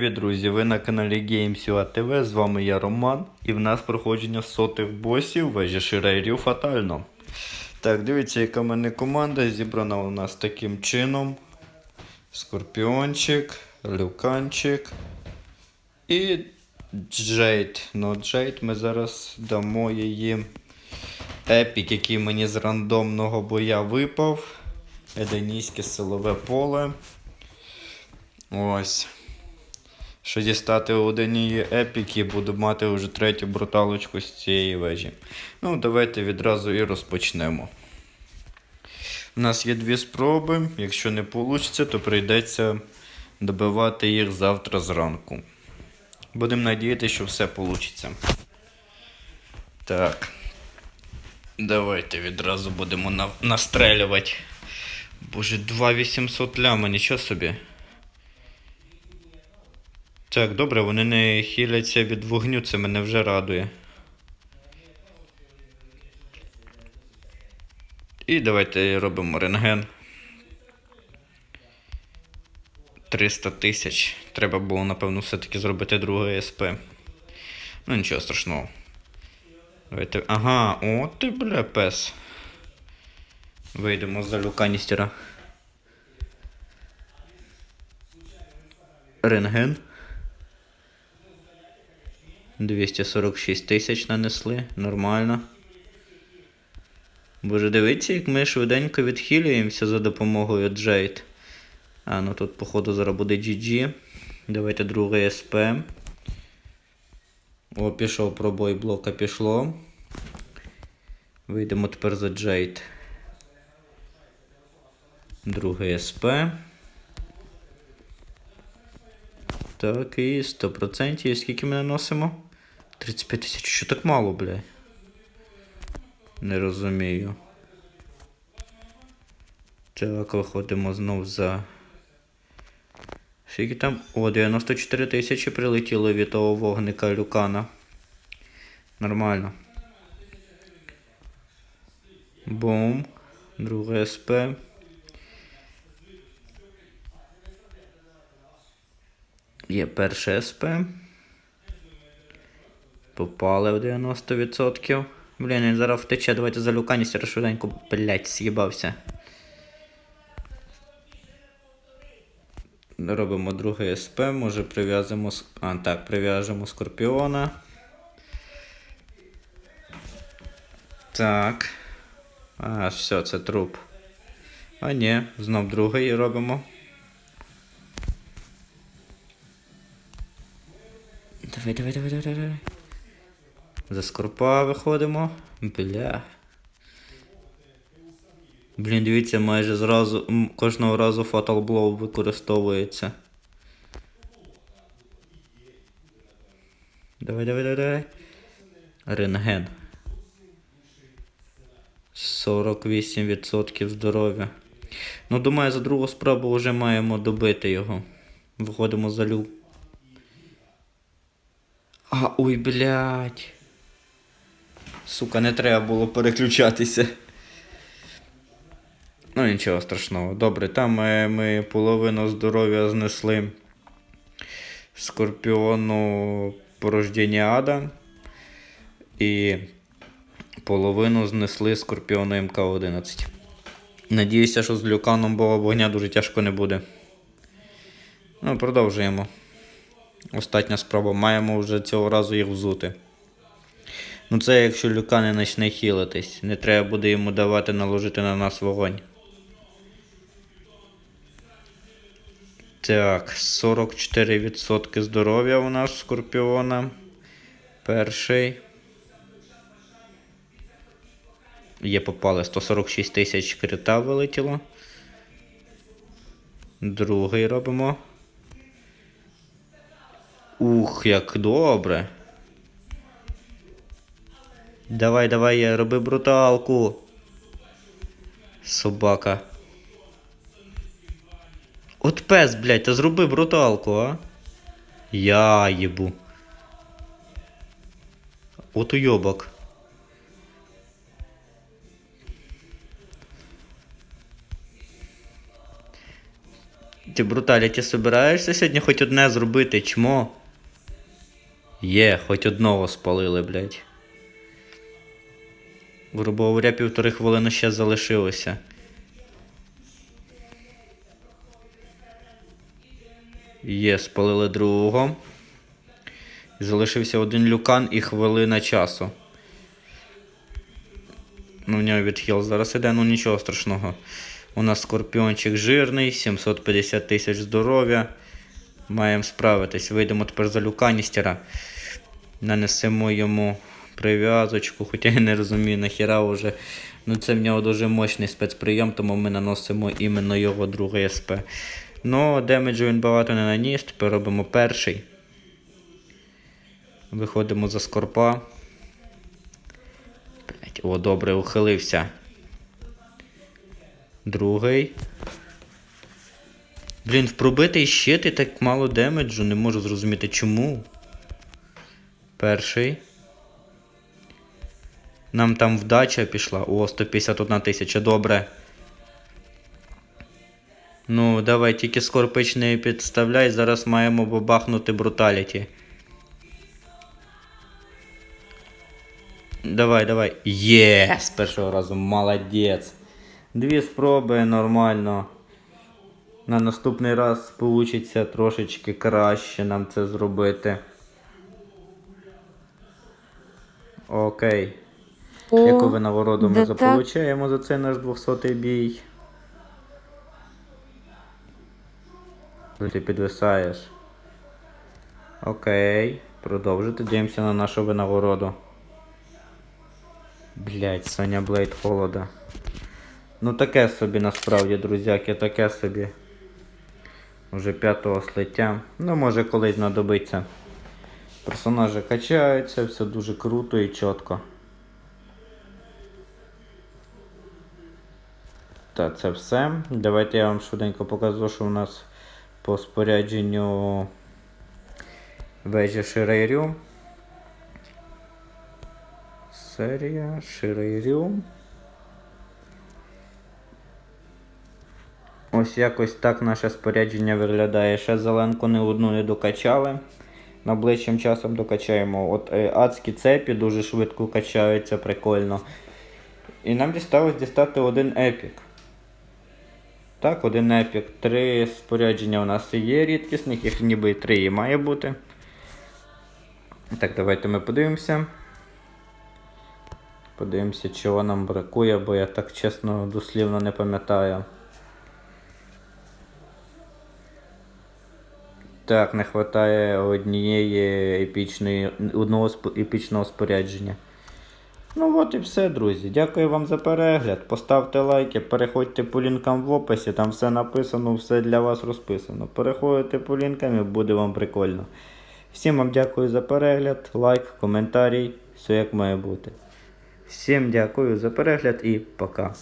Привіт, друзі! Ви на каналі GameSua TV, з вами я Роман, і в нас проходження сотих босів вежі Ширейрів фатально. Так, дивіться, яка в мене команда зібрана у нас таким чином. Скорпіончик, Люканчик і Джейд. Ну, Джейд ми зараз дамо її епік, який мені з рандомного боя випав. Еденійське силове поле. Ось. Що дістати один її епік і буду мати вже третю бруталочку з цієї вежі. Ну, давайте відразу і розпочнемо. У нас є дві спроби. Якщо не вийде, то прийдеться добивати їх завтра зранку. Будемо надіятися, що все вийде. Так. Давайте відразу будемо на... настрелювати. Боже, 2800 ляма, нічого собі. Так, добре, вони не хиляться від вогню, це мене вже радує. І давайте робимо рентген. 300 тисяч. Треба було, напевно, все-таки зробити друге СП. Ну, нічого страшного. Давайте. Ага, о, ти, бля, пес. Вийдемо за люканістера. Рентген. 246 тисяч нанесли, нормально. Боже, дивіться, як ми швиденько відхилюємося за допомогою Джейд. А, ну тут, походу, зараз буде GG. Давайте другий СП. О, пішов пробой блока пішло. Вийдемо тепер за Джейд. Другий СП. Так, і 100%. І скільки ми наносимо? 35 тисяч. Що так мало, бля? Не розумію. Так, виходимо знов за. Скільки там? О, 94 тисячі прилетіло від того вогника люкана. Нормально. Бум. Друге СП. Є перше СП. Попали в 90%. Блін, він зараз втече, давайте за люканістера швиденько, блять, з'їбався. Робимо другий СП, може прив'язимо. ск- А, так, прив'яжемо скорпіона. Так. А, все, це труп. А ні, знов другий робимо. Давай, давай, давай, давай, давай. За скорпа виходимо. Бля. Блін, дивіться, майже зразу кожного разу Fatal Blow використовується. Давай, давай, давай, давай. Рентген. 48% здоров'я. Ну, думаю, за другу спробу вже маємо добити його. Виходимо за люк. А, ой, блядь. Сука, не треба було переключатися. Ну, нічого страшного. Добре, там е, ми половину здоров'я знесли скорпіону порождення ада. І половину знесли скорпіону МК-11. Надіюся, що з люканом бога вогня дуже тяжко не буде. Ну, продовжуємо. Остання спроба. Маємо вже цього разу їх взути. Ну це якщо люка не почне хілитись. Не треба буде йому давати наложити на нас вогонь. Так, 44% здоров'я у нас Скорпіона. Перший. Є попали 146 тисяч крита вилетіло. Другий робимо. Ух, як добре. Давай, давай, роби бруталку. Собака. От пес, блядь, та зроби бруталку, а? Я їбу. От уйобок. Ти бруталіті собираєшся сьогодні хоч одне зробити, чмо? Є, хоч одного спалили, блядь. Грубо говоря, півтори хвилини ще залишилося. Є, спалили другого. Залишився один люкан і хвилина часу. Ну, в нього відхил зараз іде, ну нічого страшного. У нас скорпіончик жирний, 750 тисяч здоров'я. Маємо справитись. Вийдемо тепер за люканістера. Нанесемо йому прив'язочку, хоча я не розумію нахіра вже. Ну це в нього дуже мощний спецприйом, тому ми наносимо іменно його другий СП. Ну, демеджу він багато не наніс, тепер робимо перший. Виходимо за скорпа. О, добре, ухилився. Другий. Блін, в пробитий щит і так мало демеджу, не можу зрозуміти чому. Перший. Нам там вдача пішла. О, 151 тисяча, добре. Ну, давай, тільки скорпич не підставляй, зараз маємо бабахнути бруталіті. Давай, давай. Є! З першого разу, молодець. Дві спроби нормально. На наступний раз вийде трошечки краще нам це зробити. Окей. Яку винагороду ми да заполучаємо за цей наш 200 бій? Ти підвисаєш. Окей. Продовжити. Дивимося на нашу винагороду. Блять, Соня Блейд холода. Ну таке собі насправді, друзяки, таке собі. Уже п'ятого слиття. Ну, може колись знадобиться. Персонажі качаються, все дуже круто і чітко. Та це все. Давайте я вам швиденько покажу, що у нас по спорядженню вежі Ширейрю. Серія Ширейрю. Ось якось так наше спорядження виглядає. Ще зеленку не одну не докачали. Найближчим часом докачаємо. От е, адські цепі дуже швидко качаються, прикольно. І нам дісталось дістати один епік. Так, один епік. Три спорядження у нас є рідкісних, їх ніби три і має бути. Так, давайте ми подивимося. Подивимося, чого нам бракує, бо я так чесно дослівно не пам'ятаю. Так, не вистачає однієї епічної, одного епічного спорядження. Ну от і все, друзі. Дякую вам за перегляд. Поставте лайки, переходьте по лінкам в описі, там все написано, все для вас розписано. Переходьте по лінкам і буде вам прикольно. Всім вам дякую за перегляд, лайк, коментарій, все як має бути. Всім дякую за перегляд і пока.